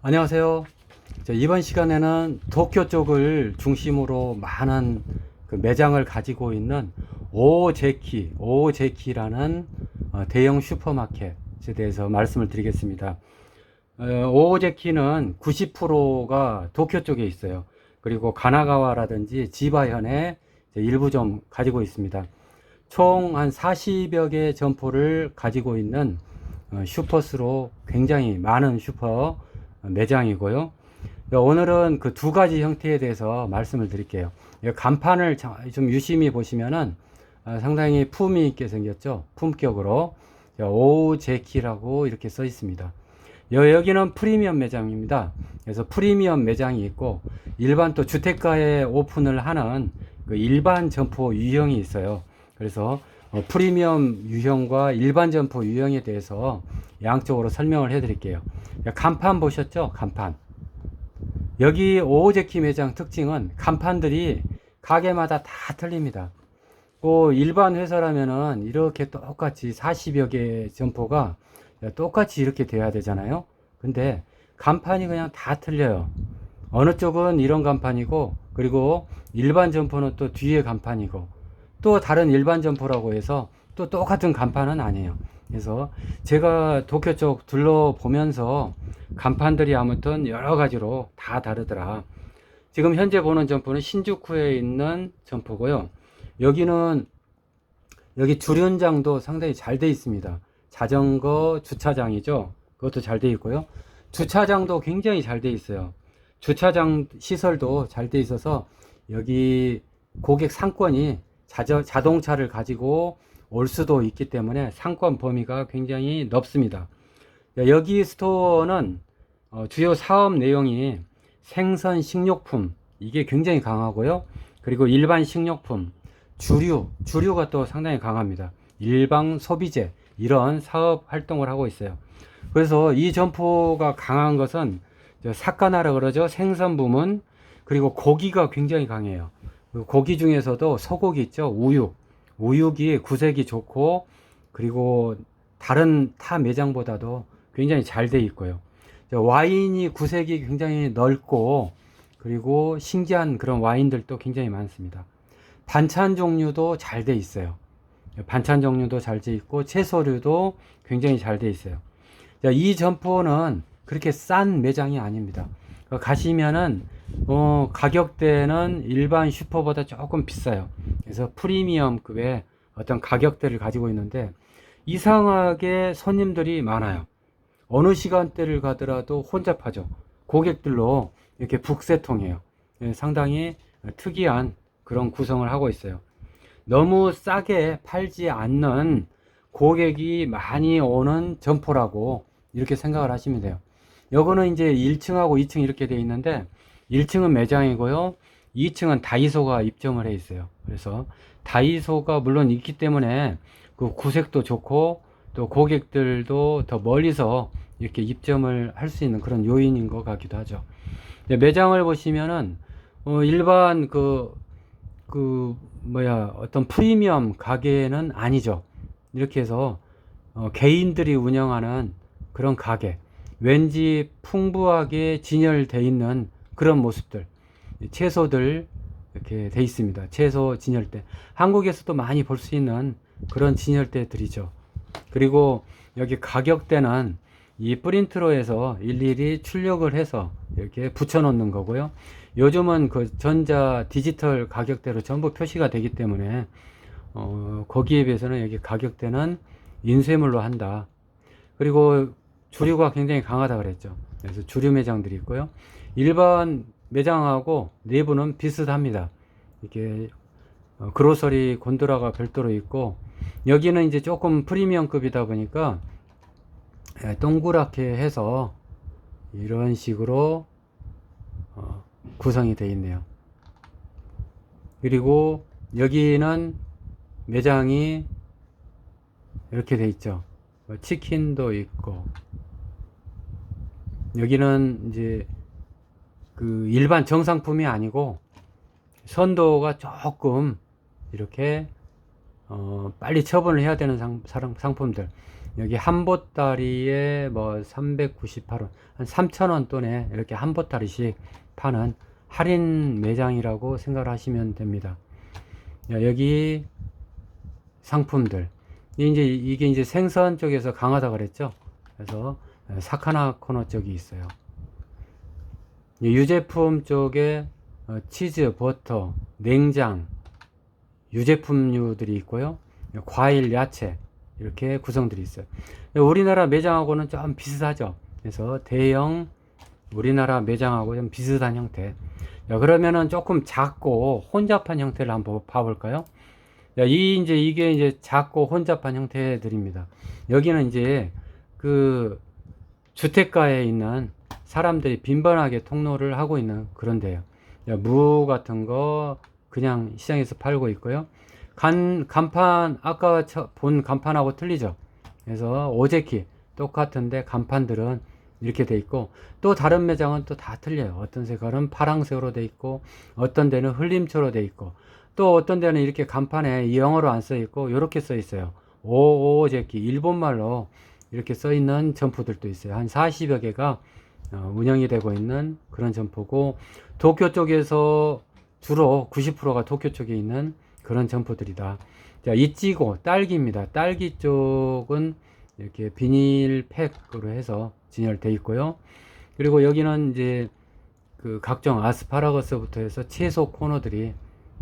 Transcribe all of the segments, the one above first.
안녕하세요. 자, 이번 시간에는 도쿄 쪽을 중심으로 많은 그 매장을 가지고 있는 오제키, 오제키라는 어, 대형 슈퍼마켓에 대해서 말씀을 드리겠습니다. 어, 오제키는 90%가 도쿄 쪽에 있어요. 그리고 가나가와라든지 지바현에 일부 좀 가지고 있습니다. 총 한 40여 개 점포를 가지고 있는 어, 슈퍼스로 굉장히 많은 슈퍼 매장이고요. 오늘은 그 두 가지 형태에 대해서 말씀을 드릴게요. 이 간판을 자- 좀 유심히 보시면은 아, 상당히 품위 있게 생겼죠. 품격으로 오제키라고 이렇게 써 있습니다. 여- 여기는 프리미엄 매장입니다. 그래서 프리미엄 매장이 있고 일반 또 주택가에 오픈을 하는 그 일반 점포 유형이 있어요. 그래서 어, 프리미엄 유형과 일반 점포 유형에 대해서 양쪽으로 설명을 해드릴게요. 간판 보셨죠? 간판. 여기 오제키 매장 특징은 간판들이 가게마다 다 틀립니다. 뭐 일반 회사라면은 이렇게 똑같이 40여 개 점포가 똑같이 이렇게 돼야 되잖아요. 근데 간판이 그냥 다 틀려요. 어느 쪽은 이런 간판이고 그리고 일반 점포는 또 뒤에 간판이고 또 다른 일반 점포라고 해서 또 똑같은 간판은 아니에요. 그래서 제가 도쿄 쪽 둘러보면서 간판들이 아무튼 여러 가지로 다 다르더라. 지금 현재 보는 점포는 신주쿠에 있는 점포고요. 여기는 여기 주련장도 상당히 잘 돼 있습니다. 자전거 주차장이죠. 그것도 잘 돼 있고요. 주차장도 굉장히 잘 돼 있어요. 주차장 시설도 잘 돼 있어서 여기 고객 상권이 자저, 자동차를 가지고 올 수도 있기 때문에 상권 범위가 굉장히 넓습니다. 여기 스토어는 어, 주요 사업 내용이 생선 식료품 이게 굉장히 강하고요. 그리고 일반 식료품, 주류, 주류가 또 상당히 강합니다. 일반 소비재 이런 사업 활동을 하고 있어요. 그래서 이 점포가 강한 것은 저 사카나라 그러죠. 생선 부문 그리고 고기가 굉장히 강해요. 그 고기 중에서도 소고기 있죠. 우육. 우육이 구색이 좋고 그리고 다른 타 매장보다도 굉장히 잘 돼 있고요. 저 와인이 구색이 굉장히 넓고 그리고 신기한 그런 와인들도 굉장히 많습니다. 반찬 종류도 잘 돼 있어요. 반찬 종류도 잘 돼 있고 채소류도 굉장히 잘 돼 있어요. 자, 이 점포는 그렇게 싼 매장이 아닙니다. 그 가시면은 어, 가격대는 일반 슈퍼보다 조금 비싸요. 그래서 프리미엄급의 어떤 가격대를 가지고 있는데 이상하게 손님들이 많아요. 어느 시간대를 가더라도 혼잡하죠. 고객들로 이렇게 북새통해요. 예, 상당히 특이한 그런 구성을 하고 있어요. 너무 싸게 팔지 않는 고객이 많이 오는 점포라고 이렇게 생각을 하시면 돼요. 요거는 이제 1층하고 2층 이렇게 돼 있는데 1층은 매장이고요. 2층은 다이소가 입점을 해 있어요. 그래서 다이소가 물론 있기 때문에 그 구색도 좋고 또 고객들도 더 멀리서 이렇게 입점을 할 수 있는 그런 요인인 것 같기도 하죠. 매장을 보시면은 어 일반 그, 그 뭐야 어떤 프리미엄 가게는 아니죠. 이렇게 해서 어 개인들이 운영하는 그런 가게 왠지 풍부하게 진열돼 있는 그런 모습들 채소들 이렇게 돼 있습니다. 채소 진열대 한국에서도 많이 볼 수 있는 그런 진열대들이죠. 그리고 여기 가격대는 이 프린트로 해서 일일이 출력을 해서 이렇게 붙여 놓는 거고요. 요즘은 그 전자 디지털 가격대로 전부 표시가 되기 때문에 어, 거기에 비해서는 여기 가격대는 인쇄물로 한다. 그리고 주류가 굉장히 강하다 그랬죠. 그래서 주류 매장들이 있고요. 일반 매장하고 내부는 비슷합니다. 이렇게 어, 그로서리 곤드라가 별도로 있고 여기는 이제 조금 프리미엄급이다 보니까 예, 동그랗게 해서 이런 식으로 어, 구성이 되어 있네요. 그리고 여기는 매장이 이렇게 돼 있죠. 뭐 치킨도 있고 여기는 이제 그 일반 정상품이 아니고 선도가 조금 이렇게 어 빨리 처분을 해야 되는 상, 상- 상품들 여기 한 보따리에 뭐 398원, 한 3,000원 돈에 이렇게 한 보따리씩 파는 할인 매장이라고 생각을 하시면 됩니다. 야, 여기 상품들. 이제 이게 이제 생선 쪽에서 강하다 그랬죠. 그래서 사카나 코너 쪽이 있어요. 이 유제품 쪽에 어, 치즈, 버터, 냉장, 유제품류들이 있고요. 과일, 야채 이렇게 구성들이 있어요. 우리나라 매장하고는 좀 비슷하죠. 그래서 대형 우리나라 매장하고 좀 비슷한 형태. 야, 그러면은 조금 작고 혼잡한 형태를 한번 봐볼까요? 야, 이 이제 이게 이제 작고 혼잡한 형태들입니다. 여기는 이제 그 주택가에 있는 사람들이 빈번하게 통로를 하고 있는 그런 데요. 야, 무 같은 거 그냥 시장에서 팔고 있고요. 간, 간판, 아까 처- 본 간판하고 틀리죠. 그래서 오제키 똑같은데 간판들은 이렇게 돼 있고 또 다른 매장은 또 다 틀려요. 어떤 색깔은 파랑색으로 돼 있고 어떤 데는 흘림초로 돼 있고 또 어떤 데는 이렇게 간판에 영어로 안 써 있고 이렇게 써 있어요. 오오제키 일본말로 이렇게 써 있는 점포들도 있어요. 한 40여 개가 어, 운영이 되고 있는 그런 점포고 도쿄 쪽에서 주로 90%가 도쿄 쪽에 있는 그런 점포들이다. 자, 이찌고 딸기입니다. 딸기 쪽은 이렇게 비닐 팩으로 해서 진열돼 있고요. 그리고 여기는 이제 그 각종 아스파라거스부터 해서 채소 코너들이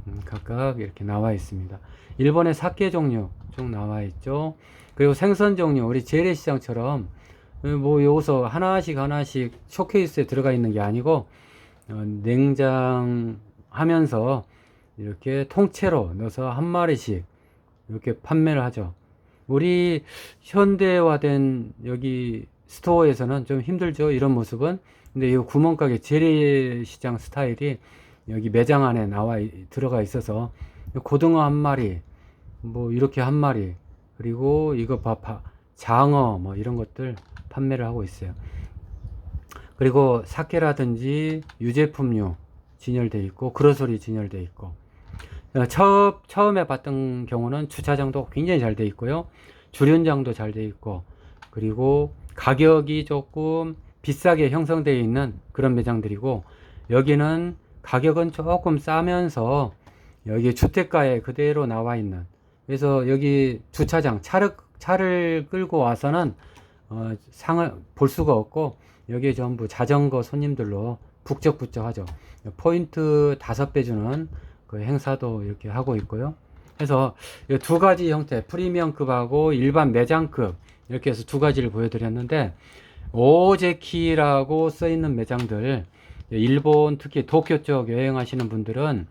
음, 각각 이렇게 나와 있습니다. 일본의 사케 종류 쭉 나와 있죠. 그리고 생선 종류 우리 재래시장처럼 어, 뭐 여기서 하나씩 하나씩 쇼케이스에 들어가 있는 게 아니고 어, 냉장하면서 이렇게 통째로 넣어서 한 마리씩 이렇게 판매를 하죠. 우리 현대화된 여기 스토어에서는 좀 힘들죠. 이런 모습은. 근데 이 구멍가게 재래시장 스타일이 여기 매장 안에 나와 있- 들어가 있어서 고등어 한 마리, 뭐 이렇게 한 마리, 그리고 이거 봐, 봐 장어 뭐 이런 것들 판매를 하고 있어요. 그리고 사케라든지 유제품류 진열돼 있고 그로소리 진열돼 있고 어, 처음 처음에 봤던 경우는 주차장도 굉장히 잘 돼 있고요. 주련장도 잘 돼 있고 그리고 가격이 조금 비싸게 형성되어 있는 그런 매장들이고 여기는 가격은 조금 싸면서 여기 주택가에 그대로 나와 있는 그래서 여기 주차장 차를 차를 끌고 와서는 어, 상을 볼 수가 없고 여기 전부 자전거 손님들로 북적북적하죠. 포인트 다섯 배 주는 그 행사도 이렇게 하고 있고요. 그래서 이두 가지 형태 프리미엄급하고 일반 매장급 이렇게 해서 두 가지를 보여드렸는데 오제키라고 써 있는 매장들 일본 특히 도쿄 쪽 여행하시는 분들은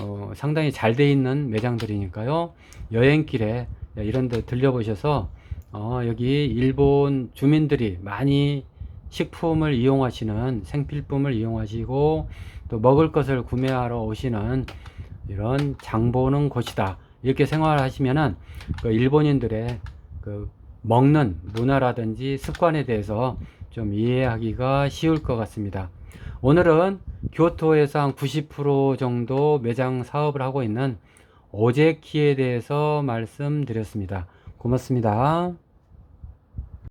어, 상당히 잘 돼 있는 매장들이니까요 여행길에 이런 데 들려보셔서 어, 여기 일본 주민들이 많이 식품을 이용하시는 생필품을 이용하시고 또 먹을 것을 구매하러 오시는 이런 장 보는 곳이다. 이렇게 생활하시면은 그 일본인들의 그 먹는 문화라든지 습관에 대해서 좀 이해하기가 쉬울 것 같습니다. 오늘은 교토에서 한 90% 정도 매장 사업을 하고 있는 오제키에 대해서 말씀드렸습니다. 고맙습니다.